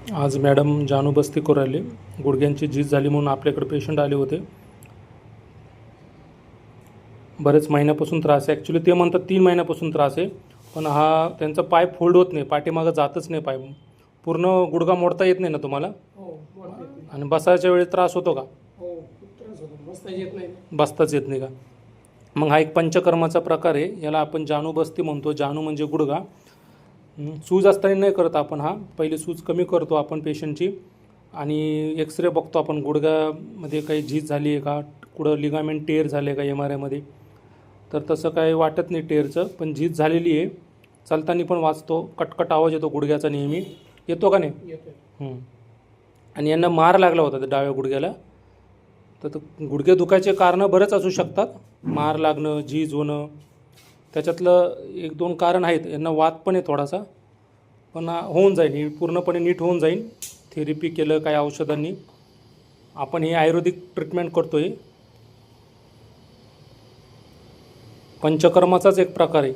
आज मॅडम जानू बस्तीकर आले. गुडघ्यांची झीज झाली म्हणून आपल्याकडे पेशंट आले होते. बरेच महिन्यापासून त्रास आहे. ॲक्च्युली ते म्हणतात तीन महिन्यापासून त्रास आहे. पण हा त्यांचा पाय फोल्ड होत नाही. पाठीमागं जातच नाही पाय. पूर्ण गुडघा मोडता येत नाही ना तुम्हाला? हो. आणि बसायच्या वेळेस त्रास होतो का? हो बसता बसताच येत नाही का? मग हा एक पंचकर्माचा प्रकार आहे. याला आपण जानू बस्ती म्हणतो. जानू म्हणजे गुडघा. सूज असताना नाही करत आपण हा. पहिली सूज कमी करतो आपण पेशंटची. आणि एक्सरे बघतो आपण गुडघ्यामध्ये काही झीज झाली आहे का? कुठं लिगामेंट टेअर झाले का एम आर आयमध्ये तर तसं काही वाटत नाही टेअरचं पण झीज झालेली आहे. चालताना पण वाचतो कटकट आवाज येतो गुडघ्याचा नेहमी. येतो का नाही. आणि यांना मार लागला होता त्या डाव्या गुडघ्याला. तर तो गुडघे दुखायचे कारणं बरेच असू शकतात. मार लागणं झीज होणं त्याच्यातलं एक दोन कारण आहेत. यांना वाद पण आहे थोडासा. पण होऊन जाईल. ही पूर्णपणे नीट होऊन जाईल. थेरपी केलं काय औषधांनी. आपण हे आयुर्वेदिक ट्रीटमेंट करतो आहे पंचकर्माचाच एक प्रकार आहे.